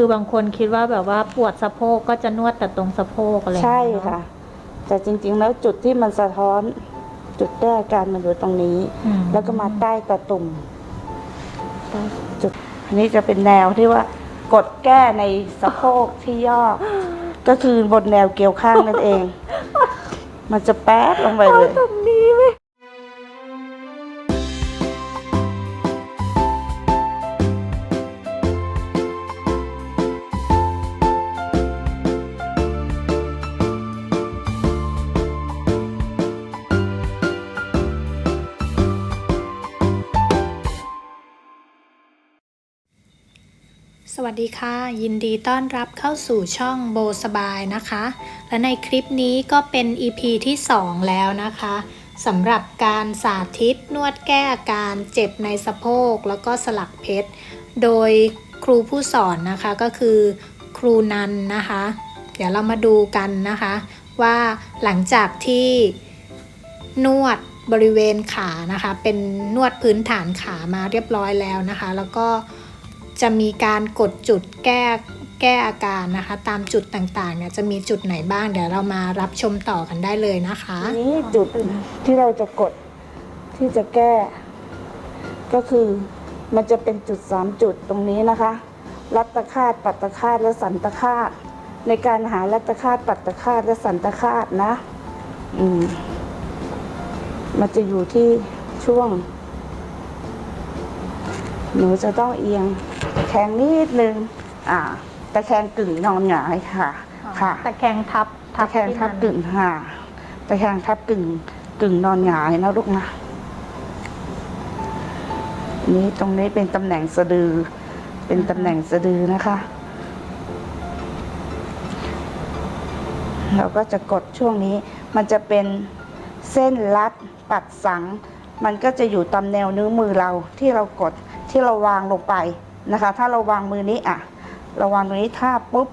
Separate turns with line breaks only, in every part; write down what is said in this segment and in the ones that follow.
คือบางคนคิดว่าแบบว่าปวดสะโพกก็จะนวดแต่ตรงสะโพกอะไรอย่าง
ใช่
เงี้ยเนอ
ค่ะ แต่จริงๆแล้วจุดที่มันสะท้อนจุดแก้อาการมันอยู่ตรงนี้
อื
แล้วก็มาใต้ตะตุ่มใต้จุดอันนี้จะเป็นแนวที่ว่ากดแก้ในสะโพกที่ย่อ ก็คือบนแนวเกี่ยวข้างนั่นเอง มันจะแป๊ดลงไปเลย
ตรงนี้ไหม
สวัสดีค่ะ ยินดีต้อนรับเข้าสู่ช่องโบสบายนะคะ และในคลิปนี้ก็เป็น EP ที่ 2 แล้วนะคะสำหรับการสาธิตนวดแก้อาการเจ็บในสะโพกแล้วก็สลักเพชร โดยครูผู้สอนนะคะก็คือครูนันนะคะ เดี๋ยวเรามาดูกันนะคะ ว่าหลังจากที่นวดบริเวณขานะคะ เป็นนวดพื้นฐานขามาเรียบร้อยแล้วนะคะ แล้วก็ จะมีการกดจุดแก้แก้อาการนะคะ ตามจุดต่างๆเนี่ยจะมีจุดไหนบ้างเดี๋ยวเรามารับชมต่อกันได้เลยนะคะ
นี้จุดที่เราจะกดที่จะแก้ ก็คือมันจะเป็นจุดสามจุดตรงนี้นะคะ รัตคาตปัตตคาตและสันตคาตในการหารัตคาตปัตตคาตและสันตคาตนะ อืมมันจะอยู่ที่ช่วง หนูจะต้องเอียงตะแคงนิดนึงอ่าตะแคงกึ่งนอนหงายค่ะค่ะ
ตะแคงทับ
ตะแคงทับ
ที่
กึ่งห่าตะแคงทับกึ่งกึ่งนอนหงายนะลูกนะนี่ตรงนี้เป็นตำแหน่งสะดือ เป็นตำแหน่งสะดือนะคะ เราก็จะกดช่วงนี้ มันจะเป็นเส้นรัดปัดสัง มันก็จะอยู่ตามแนวนิ้วมือเราที่เรากด ที่เราวางลงไปนะคะ ถ้าเราวางมือนี้อะเราวางตรงนี้ทาบปุ๊บ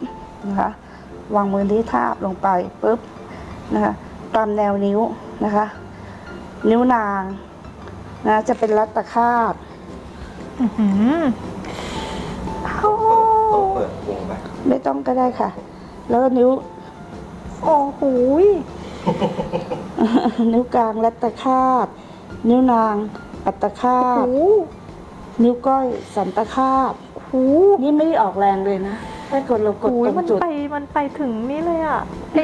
นะคะวางมือที่ทาบลงไปปุ๊บนะคะตามแนวนิ้วนะคะ นิ้วนางนะจะเป็นรัตคาต
อื้อหือเอ้า
ต้องเปิดวงไหม
ไม่ต้องก็ได้ค่ะ แล้วก็นิ้ว
โอ้โหย
นิ้วกลางรัตคาตนิ้วนางปัตตคา
โอ้
ต
โห
นิ้วก้อยสันตคาต
โอ้โห
นี่ไม่ได้ออกแรงเลยนะแค่กดเรากด
โอ้
ต
ย
รง
มัน
จุด
ไปมันไปถึงนี่เลยอะไอ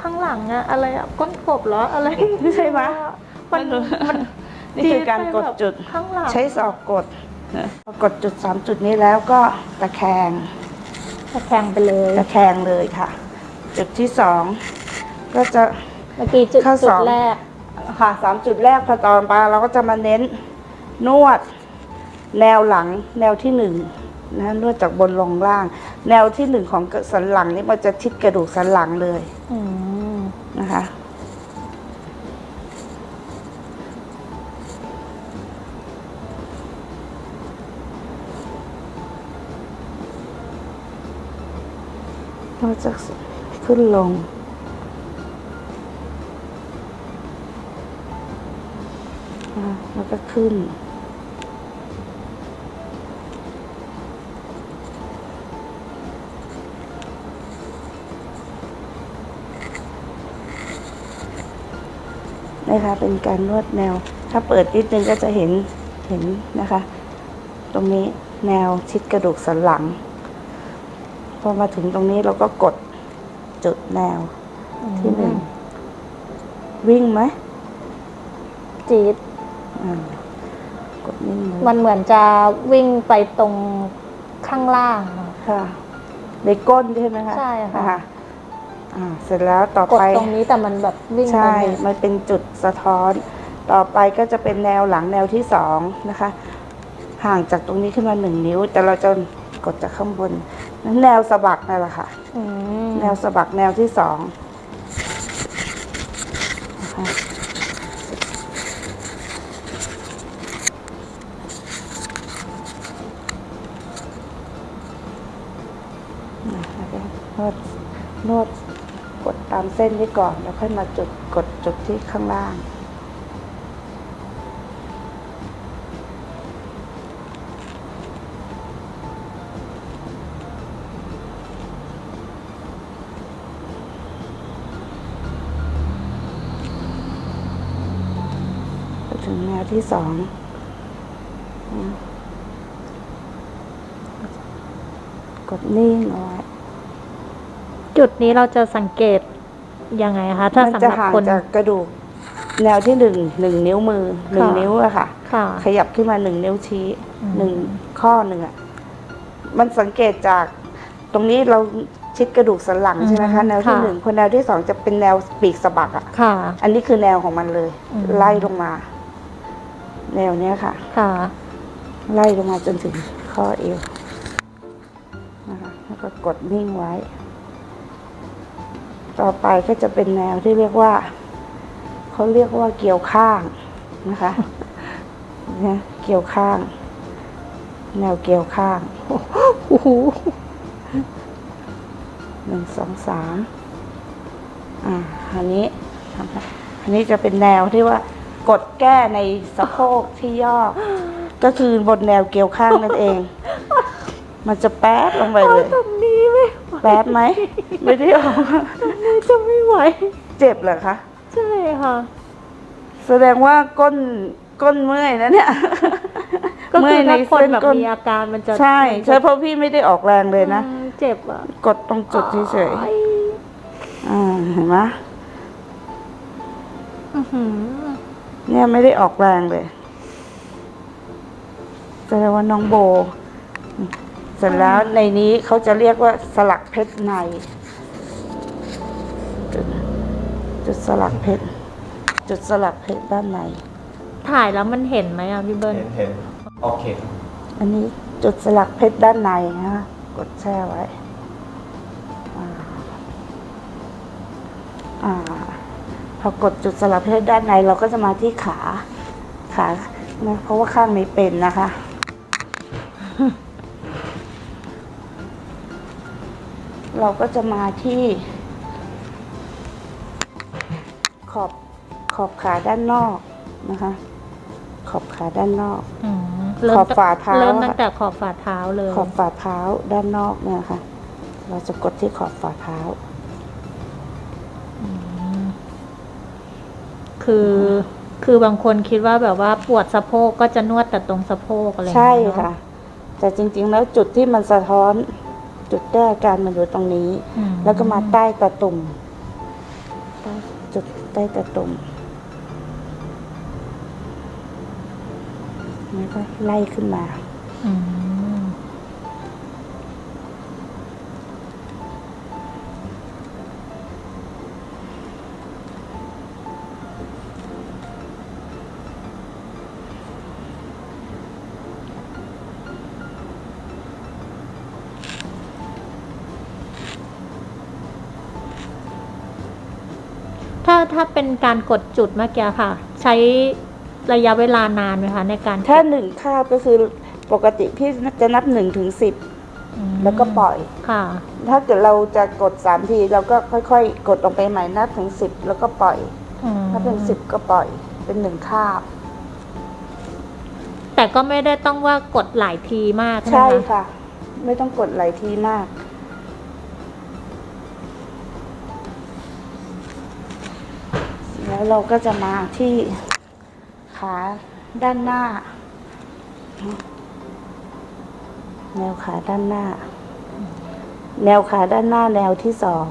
ข้างหลังอะอะไรอะก้นกบเหรออะไร
ใช่ไหม
มันมัน
นี่คือการกดจุด
ข้างหลัง
ใช้ศอกกดนะพอกดจุดสามจุดนี้แล้วก็ตะแคง
ตะแคงไปเลย
ตะแคงเลยค่ะ จุดที่สองก็จะ
เมื่อกี้จุด
ข้อ
จุ
ส
ด
อง
แรก
ค่ะสามจุดแรกพอตอนไปเราก็จะมาเน้นนวด แนวหลังแนวที่หนึ่งนะนวดจากบนลงล่าง แนวที่หนึ่งของสันหลังนี่มันจะชิดกระดูกสันหลังเลย
อืม
นะคะ เราจะขึ้นลงอ่าแล้วก็ขึ้น นะคะ เป็นการนวดแนว ถ้าเปิดนิดนึงก็จะเห็นเห็นนะคะ ตรงนี้แนวชิดกระดูกสันหลัง พอมาถึงตรงนี้เราก็กดจุดแนวที่หนึ่งวิ่งไหม
จี๊ด
อ่ากดนิ่งเลย
มันเหมือนจะวิ่งไปตรงข้างล่างอะ
ค่ะ ในก้นใช่ไหมคะ
ใช่ค่ะ
อ่าอ่าเสร็จแล้วต่อก
ด
ไป
ตรงนี้แต่มันแบบวิ่งไป
ใช่
เนี่ย
มันเป็นจุดสะท้อน ต่อไปก็จะเป็นแนวหลังแนวที่สองนะคะ ห่างจากตรงนี้ขึ้นมาหนึ่งนิ้ว แต่เราจะกดจากข้างบนนั้นแนวสะบักนั่นแหละค่ะ
อืม
แนวสะบักแนวที่สอง เส้นนี้ก่อน แล้วค่อยมาจุดกดจุดที่ข้างล่าง ถึงแนวที่สองกดนิ่งเอาไว้
จุดนี้เราจะสังเกต ยังไงคะถ้า
มัน
สำห
จะ
รับ
ห่าง
คน
จากกระดูก แนวที่หนึ่งหนึ่งนิ้วมือหนึ่ง
ค่ะ
นิ้วอะค่ะ
ค่ะ
ขยับขึ้นมาหนึ่งนิ้วชี้
อืม
หนึ่งข้อหนึ่งอะมันสังเกตจากตรงนี้เราชิดกระดูกสันหลังใช่ไหมคะ แนวที่หนึ่งพอแนวที่สองจะเป็นแนวปีกสะบักอะ
ค่ะ
อันนี้คือแนวของมันเลย
อืม
ไล่ลงมา แนวเนี้ยค่ะ
ค่ะ
ไล่ลงมาจนถึงข้อเอวนะคะแล้วก็กดนิ่งไว้ ต่อไปก็จะเป็นแนวที่เรียกว่าเขาเรียกว่าเกี่ยวข้างนะคะเนี่ยเกี่ยวข้าง แนวเกี่ยวข้าง
โอ้โห
หนึ่งสองสามอ่าอันนี้ทำไปอันนี้จะเป็นแนวที่ว่ากดแก้ในสะโพกที่ย่อ ก็คือบนแนวเกี่ยวข้างนั่นเอง มันจะแป๊บลงไปเลย
ตรงนี้ไม่
แป๊บไหม ไม่ได้ออกมา
ไม่ จะไม่ไหว
เจ็บเหรอคะ
ใช่ค่ะ
แสดงว่าก้นก้นเมื่อยนะเนี่ย
ก็
เมื่
คือ
อยใน
ถ้าคน
เส้น
แบบ
ก้น
มีอาการมันจะ
ใช่
มันจะ
ใช่เพราะพี่ไม่ได้ออกแรงเลยนะ
อืมเจ็บอะ
กดตรงจุดเฉย
โอ้
ๆอ่าเห็นไหม
อื้อหือ
เนี่ยไม่ได้ออกแรงเลยแสดงว่าน้องโบ เสร็จแล้วในนี้เขาจะเรียกว่าสลักเพชรใน จุดจุดสลักเพชร จุดสลักเพชรด้านใน
ถ่ายแล้วมันเห็นไหมอะพี่เบิ้ล
เห็นเห็นโอเค
อันนี้จุดสลักเพชรด้านในนะคะกดแช่ไว้ อ่าอ่าพอกดจุดสลักเพชรด้านในเราก็จะมาที่ขา ขานะเพราะว่าข้างนี้เป็นนะคะเราก็จะมาที่ ขอบขอบขาด้านนอกนะคะ ขอบขาด้านนอก
อืมเริ่ม
ขอบฝ่าเท้า
เริ่มตั้งแต่ขอบฝ่าเท้าเลย
ขอบฝ่าเท้าด้านนอกเนี่ยค่ะ เราจะกดที่ขอบฝ่าเท้า
คือ คือบางคนคิดว่าแบบว่าปวดสะโพกก็จะนวดแต่ตรงสะโพกอะไรอย่าง
ใช่
เงี้ยเนอ
ค่ะ แต่จริงๆแล้วจุดที่มันสะท้อน จุดแก้อาการมันอยู่ตรงนี้
อื
แล้วก็มาใต้ตะตุ่มใต้จุด ใต้ตะตุ่มแล้วก็ไล่ขึ้นมา
อืม ถ้าถ้าเป็นการกดจุดเมื่อกี้ค่ะ ใช้ระยะเวลานานไหมคะในการ
ถ้าหนึ่งคาบก็คือปกติพี่จะนับหนึ่งถึงสิบ
อืม
แล้วก็ปล่อย
ค่ะ
ถ้าเกิดเราจะกดสามทีเราก็ค่อยๆ กดลงไปใหม่นับถึงสิบแล้วก็ปล่อย
อืม
ถ้าเป็นสิบก็ปล่อย เป็นหนึ่งคาบ
แต่ก็ไม่ได้ต้องว่ากดหลายทีมาก
ใช่
ไหมคะ
ค่ะ ไม่ต้องกดหลายทีมาก แล้วเราก็จะมาที่ขาด้านหน้า แนวขาด้านหน้า แนวขาด้านหน้าแนวที่สอง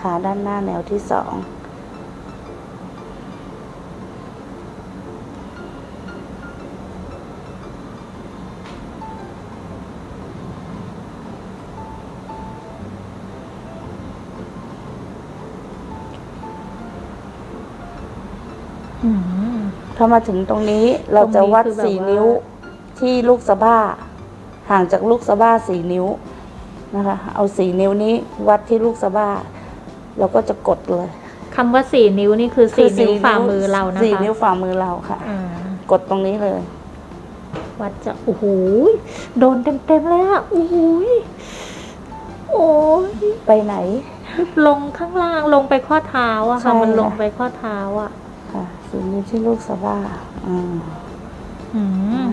ขาด้านหน้าแนวที่สอง
ม
ถ้ามาถึงตรงนี้เราจะวัด
ตรงนี้คือแบบ
สี่
ว่า
นิ้วที่ลูกสะบ้า ห่างจากลูกสะบ้าสี่นิ้วนะคะ เอาสี่นิ้วนี้วัดที่ลูกสะบ้า เราก็จะกดเลย
คำว่าสี่นิ้วนี่คือสี่
คื
นิ้วฝ่ามือเรานะคะ
สี่นิ้วฝ่ามือเราค่ะ
อ่า
กดตรงนี้เลย
วัดจะโอ้โหโดนเต็มๆเลยอะโอ้โหโอ้ย
ไปไหน
ลงข้างล่างลงไปข้อเท้าอะค่ะ
ใช่
มันลง
ค่ะ
ไปข้อเท้าอะ
ค่ะสี่นิ้วที่ลูกสะบ้าอ่า
อืม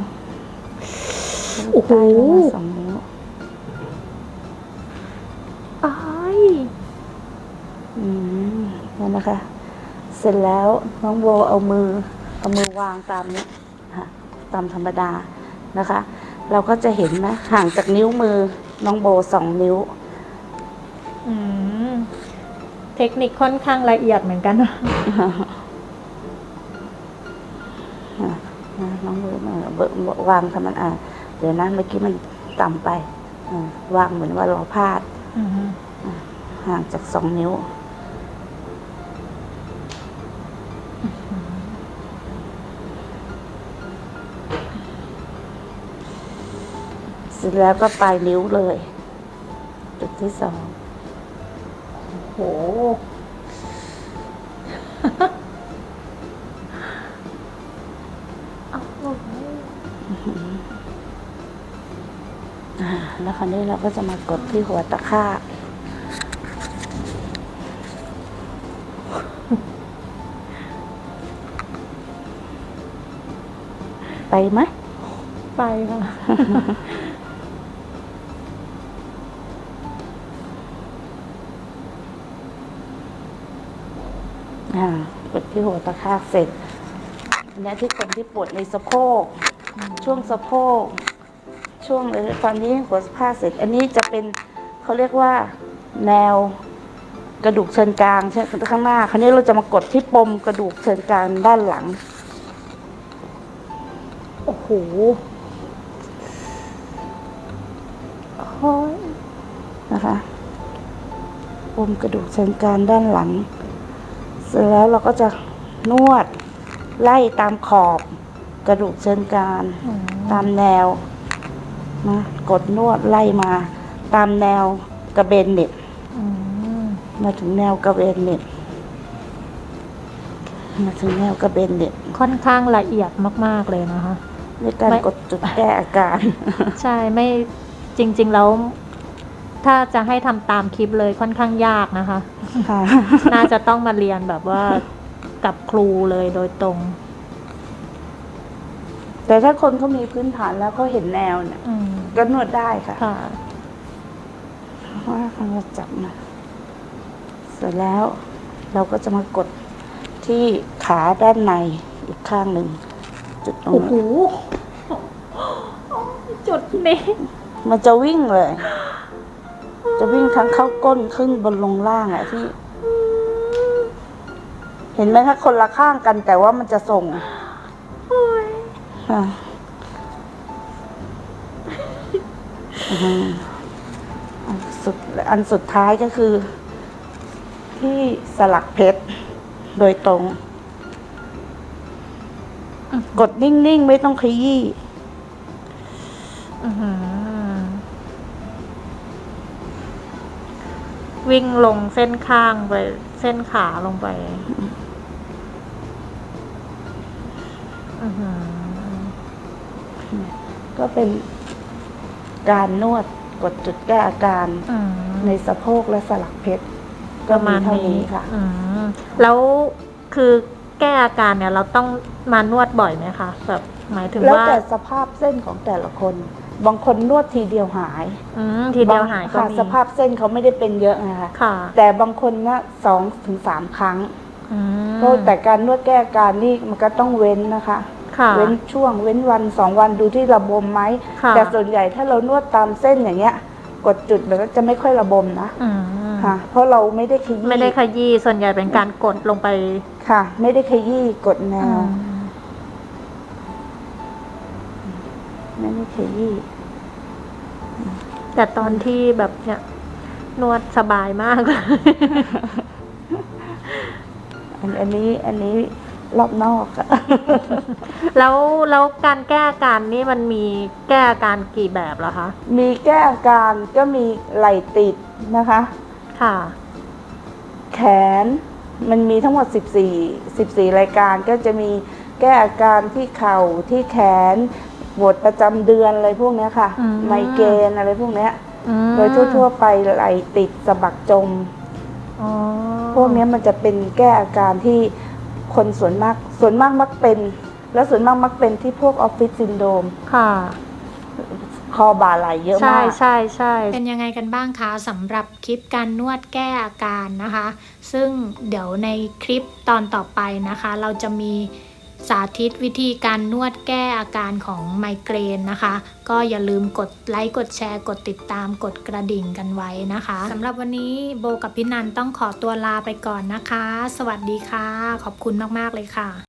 โอ้โห
ใต้ลงมาสองนิ้ว
อ้าย
อืมนั่นนะคะ เสร็จแล้วน้องโบเอามือ เอามือวางตามนี้ค่ะตามธรรมดานะคะ เราก็จะเห็นนะห่างจากนิ้วมือน้องโบสองนิ้ว
อืม เทคนิคค่อนข้างละเอียดเหมือนกันนะ
อะ นะน้องเบอร์เออเอร์เบอร์วางทำมันอะเดี๋ยวนะเมื่อกี้มันต่ำไปอวางเหมือนว่าเราพลาดห่างจากสองนิ้วเสร็จแล้วก็ปลายนิ้วเลย จุดที่สอง
โหเอ
แล้วคราวนี้เราก็จะมากดที่หัวตะข้าบไปไหม
ไปค่ะ
อ่ากดที่หัวตะข้าบเสร็จอันเนี้ยที่คนที่ปวดในสะโพก ช่วงสะโพก ช่วงเลยตอนนี้หัวสะพาเสร็จ อันนี้จะเป็นเขาเรียกว่าแนวกระดูกเชิงกรางใช่ข้างหน้า คราวนี้เราจะมากดที่ปมกระดูกเชิงกรางด้านหลัง
โอ้โหโอ้ย
นะคะปมกระดูกเชิงกรานด้านหลัง เสร็จแล้วเราก็จะนวดไล่ตามขอบกระดูกเชิงกรานตามแนว นะกดนวดไล่มา ตามแนวกระเบนเหน็บ
อืม
มาถึงแนวกระเบนเหน็บมาถึงแนวกระเบนเหน็บ
ค่อนข้างละเอียดมาก ๆเลยนะคะ
ในการ
ไม่
กดจุดแก้อาการ
ใช่ไม่จริง ๆ แล้วถ้าจะให้ทำตามคลิปเลยค่อนข้างยากนะคะ
ค่ะ
น่าจะต้องมาเรียนแบบว่ากับครูเลยโดยตรง
แต่ถ้าคนเขามีพื้นฐานแล้วเขาเห็นแนวเนี่ย
อืม
ก็นวดได้ค่ะ
ค่ะ
ว่าเขาจะจับมาเสร็จแล้วเราก็จะมากดที่ขาด้านในอีกข้างหนึ่งจุดตรง
โอ้โห
นี้
จุดนี้
มันจะวิ่งเลย จะวิ่งทั้งเข้าก้นขึ้นบนลงล่างอะที่ เห็นไหมถ้าคนละข้างกันแต่ว่ามันจะส่ง ค่ะอืมอันสุดอันสุดท้ายก็คือ ที่สลักเพชรโดยตรง กดนิ่ง ๆ ไม่ต้องขยี้
อื้อหือวิ่งลงเส้นข้างไป เส้นขาลงไป
ก็เป็นการนวดกดจุดแก้อาการ
อืม
ในสะโพกและสลักเพชร
ป
ก็
ระ
มี
มาณ
เท่า
นี้
นี้ค่ะ
อืมแล้วคือแก้อาการเนี่ยเราต้องมานวดบ่อยไหมคะแบบหมายถึง
แล้ว
ว่า
แต่สภาพเส้นของแต่ละคน บางคนนวดทีเดียวหาย
อืมทีเดียวหายก็
บง
มี
ค่ะสภาพเส้นเขาไม่ได้เป็นเยอะนะคะ
ค่ะ
แต่บางคนนะสองถึงสามครั้ง
อืม
ก็แต่การนวดแก้อาการนี่มันก็ต้องเว้นนะคะ
ค่ะ
เว้นช่วงเว้นวันสองวันดูที่ระบมไหม
ค่ะ
แต่ส่วนใหญ่ถ้าเรานวดตามเส้นอย่างเงี้ย กดจุดมันก็จะไม่ค่อยระบมนะ
อืม
ค่ะ เพราะเราไม่ได้ขยี้
ไม่ได้ขยี้ส่วนใหญ่เป็นการกดลงไป
ค่ะ ไม่ได้ขยี้กดแน
อื
ว
ม
ไม่ได้ขยี้
แต่ตอนที่แบบเนี่ยนวดสบายมากเลย
อันอันนี้อันนี้ รอบนอกอะ
แล้วแล้วการแก้อาการนี่มันมีแก้อาการกี่แบบเหรอคะ
มีแก้อาการก็มีไหล่ติดนะคะ
ค่ะ
แขนมันมีทั้งหมด 14 14 รายการก็จะมีแก้อาการที่เข่าที่แขนปวดประจำเดือนอะไรพวกเนี้ยค่ะ
อืม
ไมเกรนอะไรพวกเนี้ย
อืม
โดยทั่วๆไปไหล่ติดสะบักจม
อ๋อ
พวกเนี้ยมันจะเป็นแก้อาการที่ คนส่วนมากส่วนมากมักเป็น แล้วส่วนมากมักเป็นที่พวกออฟฟิศซินโดรม
ค่ะ
คอบ่าไหลเยอะ
ใช่
มาก
ใช่ใช่
เป็นยังไงกันบ้างคะสำหรับคลิปการนวดแก้อาการนะคะ ซึ่งเดี๋ยวในคลิปตอนต่อไปนะคะ เราจะมี สาธิตวิธีการนวดแก้อาการของไมเกรนนะคะ ก็อย่าลืมกดไลค์กดแชร์ กดติดตามกดกระดิ่งกันไว้นะคะสำหรับวันนี้โบกับพี่นันต้องขอตัวลาไปก่อนนะคะ สวัสดีค่ะ ขอบคุณมาก ๆ เลยค่ะ